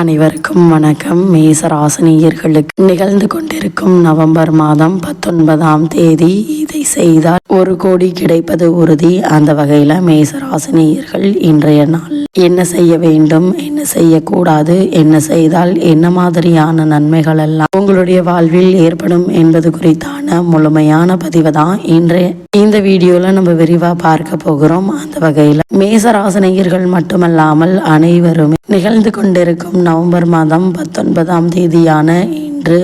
அனைவருக்கும் வணக்கம். மேசராசினியர்களுக்கு நிகழ்ந்து கொண்டிருக்கும் நவம்பர் மாதம் பத்தொன்பதாம் தேதி இதை செய்தால் ஒரு கோடி கிடைப்பது உறுதி. அந்த வகையில் மேசராசினியர்கள் இன்றைய நாள் என்ன செய்ய வேண்டும் என்ன செய்யக்கூடாது என்ன செய்தால் என்ன மாதிரியான நன்மைகள் எல்லாம் உங்களுடைய வாழ்வில் ஏற்படும் என்பது குறித்தான் முழுமையான பதிவு தான் இன்றைய இந்த வீடியோல நம்ம விரிவா பார்க்க போகிறோம். அந்த வகையில் மேசராசனையர்கள் மட்டுமல்லாமல் அனைவருமே நிகழ்ந்து கொண்டிருக்கும் நவம்பர் மாதம் பத்தொன்பதாம் தேதியான இன்று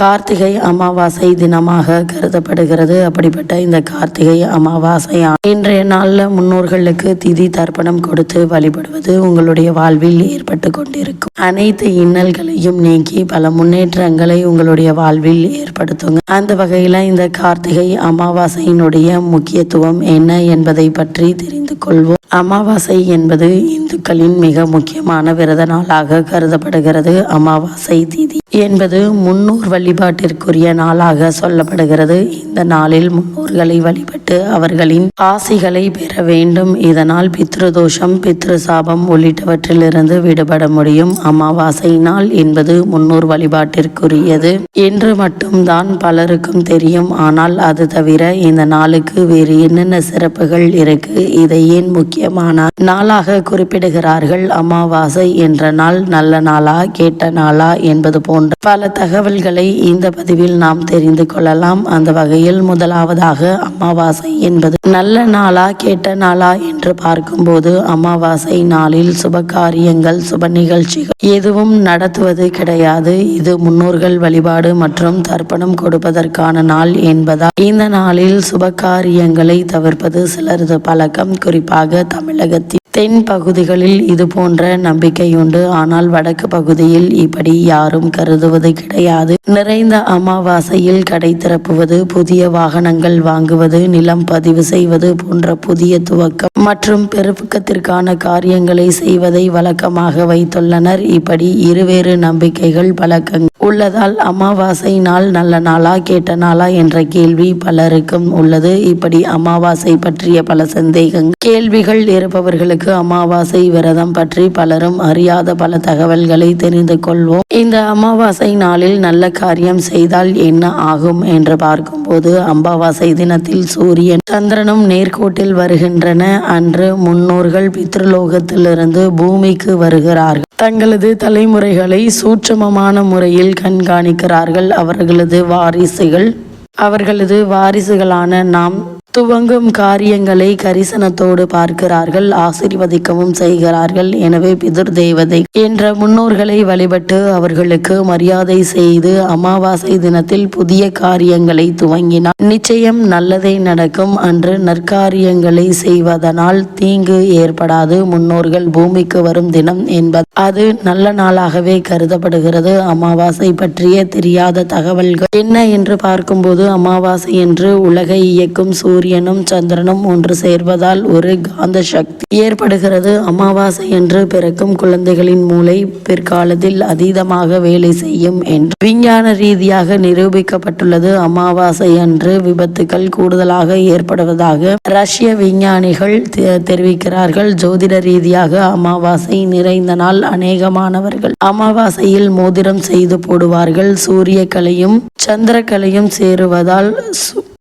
கார்த்திகை அமாவாசை தினமாக கருதப்படுகிறது. அப்படிப்பட்ட இந்த கார்த்திகை அமாவாசை இன்றைய நாளில் முன்னோர்களுக்கு திதி தர்ப்பணம் கொடுத்து வழிபடுவது உங்களுடைய வாழ்வில் ஏற்பட்டு கொண்டிருக்கும். அனைத்து இன்னல்களையும் நீக்கி பல முன்னேற்றங்களை உங்களுடைய வாழ்வில் ஏற்படுத்துங்க. அந்த வகையில் இந்த கார்த்திகை அமாவாசையினுடைய முக்கியத்துவம் என்ன என்பதை பற்றி தெரிந்து கொள்வோம். அமாவாசை என்பது இந்துக்களின் மிக முக்கியமான விரத நாளாக கருதப்படுகிறது. அமாவாசை திதி என்பது முன்னோர் வழிபாட்டிற்குரிய நாளாக சொல்லப்படுகிறது. இந்த நாளில் முன்னோர்களை வழிபட்டு அவர்களின் ஆசிகளை பெற வேண்டும். இதனால் பித்ருதோஷம் பித்ரு சாபம் உள்ளிட்டவற்றிலிருந்து விடுபட முடியும். அமாவாசை நாள் என்பது முன்னோர் வழிபாட்டிற்குரியது என்று மட்டும்தான் பலருக்கும் தெரியும். ஆனால் அது தவிர இந்த நாளுக்கு வேறு என்னென்ன சிறப்புகள் இருக்கு? இதை ஏன் முக்கியமான நாளாக குறிப்பிடுகிறார்கள்? அமாவாசை என்ற நாள் நல்ல நாளா கேட்ட நாளா என்பது போன்ற பல தகவல்களை இந்த பதிவில் நாம் தெரிந்து கொள்ளலாம். அந்த வகையில் முதலாவதாக அமாவாசை என்பது நல்ல நாளா கேட்ட நாளா என்று பார்க்கும்போது அமாவாசை நாளில் சுப காரியங்கள் சுப நிகழ்ச்சிகள் எதுவும் நடத்துவது கிடையாது. இது முன்னோர்கள் வழிபாடு மற்றும் தர்ப்பணம் கொடுப்பதற்கான நாள் என்பதால் இந்த நாளில் சுப காரியங்களை தவிர்ப்பது சிலரது பழக்கம். குறிப்பாக தமிழகத்தில் தென் பகுதிகளில் இது போன்ற நம்பிக்கை உண்டு. ஆனால் வடக்கு பகுதியில் இப்படி யாரும் கருதுவது கிடையாது. நிறைந்த அமாவாசையில் கடை திறப்புவது புதிய வாகனங்கள் வாங்குவது நிலம் பதிவு செய்வது போன்ற புதிய துவக்கம் மற்றும் பெருக்கத்திற்கான காரியங்களை செய்வதை வழக்கமாக வைத்துள்ளனர். இப்படி இருவேறு நம்பிக்கைகள் பழக்கங்கள் உள்ளதால் அமாவாசை நாள் நல்ல நாளா கேட்ட நாளா என்ற கேள்வி பலருக்கும் உள்ளது. இப்படி அமாவாசை பற்றிய பல சந்தேகங்கள் கேள்விகள் இருப்பவர்களுக்கு அமாவாசை விரதம் பற்றி பலரும் அறியாத பல தகவல்களை தெரிந்து கொள்வோம். இந்த அமாவாசை நாளில் நல்ல காரியம் செய்தால் என்ன ஆகும் என்று பார்க்கும்போது அம்பாவாசை தினத்தில் சூரியன் சந்திரனும் நேர்கோட்டில் வருகின்றன. அன்று முன்னோர்கள் பித்ருலோகத்திலிருந்து பூமிக்கு வருகிறார்கள். தங்களது தலைமுறைகளை சூட்சமமான முறையில் கண்காணிக்கிறார்கள். அவர்களது வாரிசுகள் அவர்களது வாரிசுகளான நாம் துவங்கும் காரியங்களை கரிசனத்தோடு பார்க்கிறார்கள் ஆசீர்வதிக்கவும் செய்கிறார்கள். எனவே பிதுர் தேவதை என்ற முன்னோர்களை வழிபட்டு அவர்களுக்கு மரியாதை செய்து அமாவாசை தினத்தில் புதிய காரியங்களை துவங்கினார். நிச்சயம் நல்லதே நடக்கும். அன்று நற்காரியங்களை செய்வதனால் தீங்கு ஏற்படாது. முன்னோர்கள் பூமிக்கு வரும் தினம் என்பது அது நல்ல நாளாகவே கருதப்படுகிறது. அமாவாசை பற்றிய தெரியாத தகவல்கள் என்ன என்று பார்க்கும்போது அமாவாசை என்று உலகை இயக்கும் சூரியனும் சந்திரனும் ஒன்று சேர்வதால் ஒரு காந்த சக்தி ஏற்படுகிறது. அமாவாசை என்று பிறக்கும் குழந்தைகளின் மூளை பிற்காலத்தில் அதீதமாக வேலை செய்யும் என்று விஞ்ஞான ரீதியாக நிரூபிக்கப்பட்டுள்ளது. அமாவாசை அன்று விபத்துகள் கூடுதலாக ஏற்படுவதாக ரஷ்ய விஞ்ஞானிகள் தெ- தெரிவிக்கிறார்கள். ஜோதிட ரீதியாக அமாவாசை நிறைந்த நாள் அநேகமானவர்கள் அமாவாசையில் மோதிரம் செய்து போடுவார்கள். சூரிய கலையும் சந்திர கலையும் சேருவதால்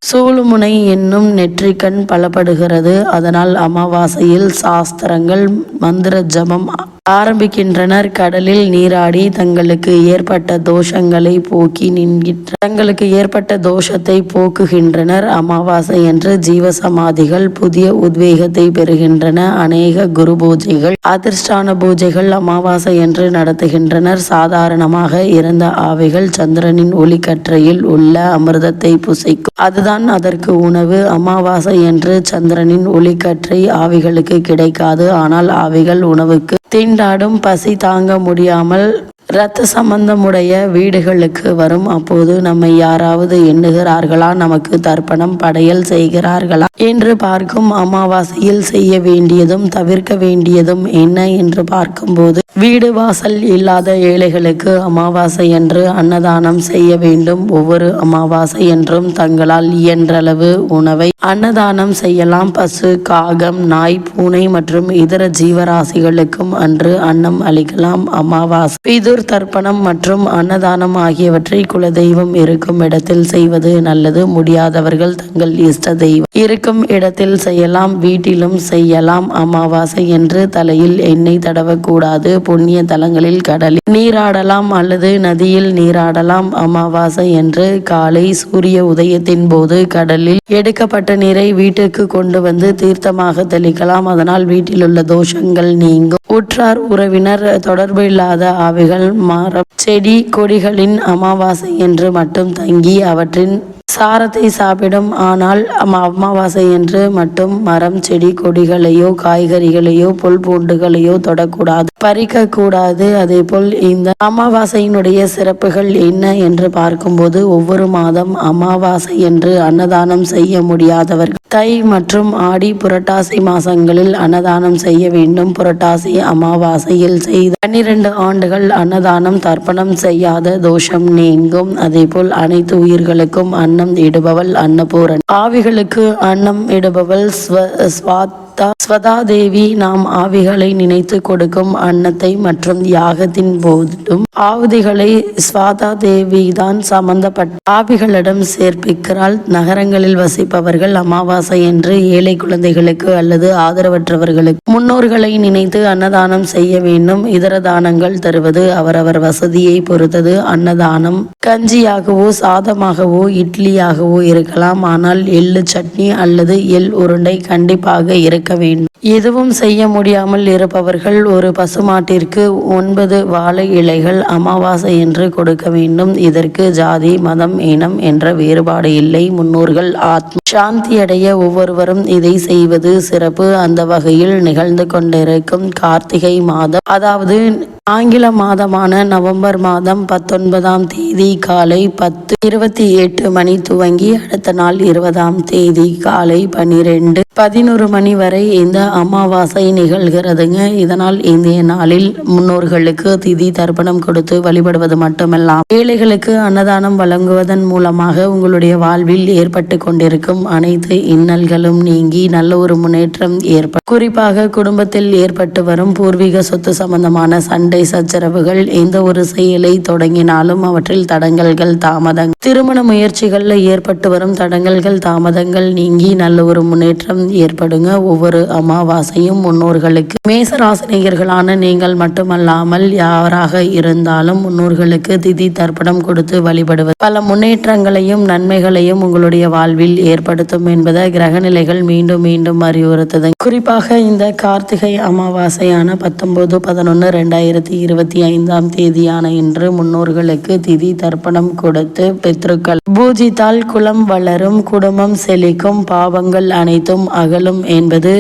சு- சூளுமுனை என்னும் நெற்றிக்கண் பலப்படுகிறது. அதனால் அமாவாசையில் சாஸ்திரங்கள் மந்திர ஜபம் ஆரம்பிக்கின்றனர். கடலில் நீராடி தங்களுக்கு ஏற்பட்ட தோஷங்களை போக்கி நின்கின்ற தங்களுக்கு ஏற்பட்ட தோஷத்தை போக்குகின்றனர். அமாவாசை என்று ஜீவசமாதிகள் புதிய உத்வேகத்தை பெறுகின்றன. அநேக குரு பூஜைகள் அதிர்ஷ்டான பூஜைகள் அமாவாசை என்று நடத்துகின்றனர். சாதாரணமாக இறந்த ஆவிகள் சந்திரனின் ஒளிக்கற்றையில் உள்ள அமிர்தத்தை புசைக்கும். அதுதான் அதற்கு உணவு. அமாவாசை என்று சந்திரனின் ஒளிக்கற்றை ஆவிகளுக்கு கிடைக்காது. ஆனால் ஆவிகள் உணவுக்கு திண்டாடும் பசி தாங்க முடியாமல் இரத்த சம்பந்தமுடைய வீடுகளுக்கு வரும். அப்போது நம்மை யாராவது எண்ணுகிறார்களா? நமக்கு தர்ப்பணம் படையல் செய்கிறார்களா? என்று பார்க்கும் அமாவாசையில் செய்ய வேண்டியதும் தவிர்க்க வேண்டியதும் என்ன என்று பார்க்கும்போது வீடு வாசல் இல்லாத ஏழைகளுக்கு அமாவாசை என்று அன்னதானம் செய்ய வேண்டும். ஒவ்வொரு அமாவாசை என்றும் தங்களால் இயன்றளவு உணவை அன்னதானம் செய்யலாம். பசு காகம் நாய் பூனை மற்றும் இதர ஜீவராசிகளுக்கும் அன்று அன்னம் அளிக்கலாம். அமாவாசை. இது பிதுர் தர்ப்பணம் மற்றும் அன்னதானம் ஆகியவற்றை குலதெய்வம் இருக்கும் இடத்தில் செய்வது நல்லது. முடியாதவர்கள் தங்கள் இஷ்ட தெய்வம் இருக்கும் இடத்தில் செய்யலாம். வீட்டிலும் செய்யலாம். அமாவாசை என்று தலையில் எண்ணெய் தடவக்கூடாது. புண்ணிய தலங்களில் கடலில் நீராடலாம் அல்லது நதியில் நீராடலாம். அமாவாசை என்று காலை சூரிய உதயத்தின் போது கடலில் எடுக்கப்பட்ட நீரை வீட்டுக்கு கொண்டு வந்து தீர்த்தமாக தெளிக்கலாம். அதனால் வீட்டில் உள்ள தோஷங்கள் நீங்கும். உற்றார் உறவினர் தொடர்பு இல்லாத ஆவிகள் மரம் செடி கொடிகளின் அமாவாசை என்று மட்டும் தங்கி அவற்றின் சாரத்தை சாப்பிடும் ஆனால் அமாவாசை என்று மட்டும் மரம் செடி கொடிகளையோ காய்கறிகளையோ புல் பூண்டுகளையோ தொடக்கூடாது. பறிக்க கூடாது அதே போல் இந்த அமாவாசையினுடைய சிறப்புகள் என்ன என்று பார்க்கும்போது ஒவ்வொரு மாதம் அமாவாசை என்று அன்னதானம் செய்ய முடியாதவர்கள். தை மற்றும் ஆடி புரட்டாசி மாசங்களில் அன்னதானம் செய்ய வேண்டும். புரட்டாசி அமாவாசையில் செய்த பன்னிரண்டு ஆண்டுகள் அன்னதானம் தர்ப்பணம் செய்யாத தோஷம் நீங்கும். அதேபோல் அனைத்து உயிர்களுக்கும் அன்னம் இடுபவள் அன்னபூரணி. ஆவிகளுக்கு அன்னம் இடுபவள் ஸ்வ- ஸ்வாத்தா ஸ்வதா தேவி நாம் ஆவிகளை நினைத்து கொடுக்கும் அன்னத்தை மற்றும் யாகத்தின் போதும் ஆவுதிகளை ஸ்வாதா தேவி தான் சம்பந்தப்பட்ட ஆவிகளிடம் சேர்ப்பிக்கிறாள். நகரங்களில் வசிப்பவர்கள் அமாவாசை என்று ஏழை குழந்தைகளுக்கு அல்லது ஆதரவற்றவர்களுக்கு முன்னோர்களை நினைத்து அன்னதானம் செய்ய வேண்டும். இதர தானங்கள் தருவது அவரவர் வசதியை பொறுத்தது. அன்னதானம் கஞ்சியாகவோ சாதமாகவோ இட்லியாகவோ இருக்கலாம். ஆனால் எள்ளு சட்னி அல்லது எள் உருண்டை கண்டிப்பாக இருக்க வேண்டும். எதுவும் செய்ய முடியாமல் இருப்பவர்கள் ஒரு பசுமாட்டிற்கு ஒன்பது வாழை இலைகள் அமாவாசை என்று கொடுக்க வேண்டும். இதற்கு ஜாதி மதம் இனம் என்ற வேறுபாடு இல்லை. முன்னோர்கள் ஆத்ம சாந்தி அடைய ஒவ்வொருவரும் இதை செய்வது சிறப்பு. அந்த வகையில் நிகழ்ந்து கொண்டிருக்கும் கார்த்திகை மாதம் அதாவது ஆங்கில மாதமான நவம்பர் மாதம் பத்தொன்பதாம் தேதி காலை பத்து இருபத்தி எட்டு மணி துவங்கி அடுத்த நாள் இருபதாம் தேதி காலை பன்னிரெண்டு பதினொரு மணி வரை இந்த அமாவாசை நிகழ்கிறதுங்க. இதனால் இந்திய நாளில் முன்னோர்களுக்கு திதி தர்ப்பணம் கொடுத்து வழிபடுவது மட்டுமல்லாம். ஏழைகளுக்கு அன்னதானம் வழங்குவதன் மூலமாக உங்களுடைய வாழ்வில் ஏற்பட்டு கொண்டிருக்கும் அனைத்து இன்னல்களும் நீங்கி நல்ல ஒரு முன்னேற்றம் ஏற்படும் குறிப்பாக குடும்பத்தில் ஏற்பட்டு வரும் பூர்வீக சொத்து சம்பந்தமான சண்டை சச்சரவுகள் எந்த ஒரு செயலை தொடங்கினாலும் அவற்றில் தடங்கல்கள் தாமதங்கள் திருமண முயற்சிகளில் ஏற்பட்டு வரும் தடங்கல்கள் தாமதங்கள் நீங்கி நல்ல ஒரு முன்னேற்றம் ஏற்படுங்க. ஒவ்வொரு அமாவாசையும் முன்னோர்களுக்கு மேசராசினியர்களான நீங்கள் மட்டுமல்லாமல் யாராக இருந்தாலும் முன்னோர்களுக்கு திதி தர்ப்பணம் கொடுத்து வழிபடுவது. பல முன்னேற்றங்களையும் நன்மைகளையும் உங்களுடைய வாழ்வில் ஏற்படுத்தும் என்பதை கிரகநிலைகள் மீண்டும் மீண்டும் அறிவுறுத்தது. குறிப்பாக இந்த கார்த்திகை அமாவாசையான பத்தொன்பது பதினொன்று ரெண்டாயிரத்தி இருபத்தி ஐந்தாம் தேதியான இன்று முன்னோர்களுக்கு திதி தர்ப்பணம் கொடுத்து பித்ருக்கள் பூஜித்தால் குலம் வளரும் குடும்பம் செழிக்கும் பாவங்கள் அனைத்தும் அகலும் என்பது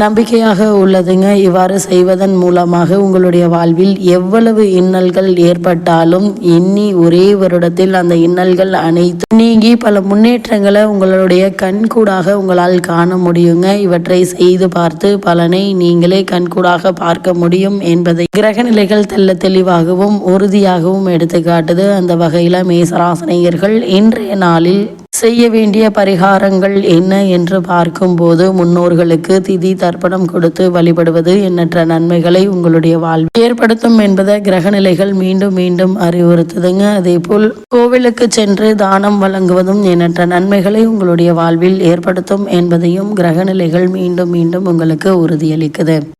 நம்பிக்கையாக உள்ளதுங்க. இவ்வாறு செய்வதன் மூலமாக உங்களுடைய வாழ்வில் எவ்வளவு இன்னல்கள் ஏற்பட்டாலும் எண்ணி ஒரே வருடத்தில் அந்த இன்னல்கள் அனைத்து நீங்கி பல முன்னேற்றங்களை உங்களுடைய கண்கூடாக உங்களால் காண முடியுங்க. இவற்றை செய்து பார்த்து பலனை நீங்களே கண்கூடாக பார்க்க முடியும் என்பதை கிரகநிலைகள் தெல்ல தெளிவாகவும் உறுதியாகவும் எடுத்துக்காட்டுது. அந்த வகையில் மேசராசனையர்கள் இன்றைய நாளில் செய்ய வேண்டிய பரிகாரங்கள் என்ன என்று பார்க்கும்போது முன்னோர்களுக்கு திதி தர்ப்பணம் கொடுத்து வழிபடுவது எண்ணற்ற நன்மைகளை உங்களுடைய வாழ்வில் ஏற்படுத்தும் என்பதை கிரகநிலைகள் மீண்டும் மீண்டும் அறிவுறுத்துதுங்க. அதே போல் கோவிலுக்கு சென்று தானம் வழங்குவதும் எண்ணற்ற நன்மைகளை உங்களுடைய வாழ்வில் ஏற்படுத்தும் என்பதையும் கிரகநிலைகள் மீண்டும் மீண்டும் உங்களுக்கு உறுதியளிக்குது.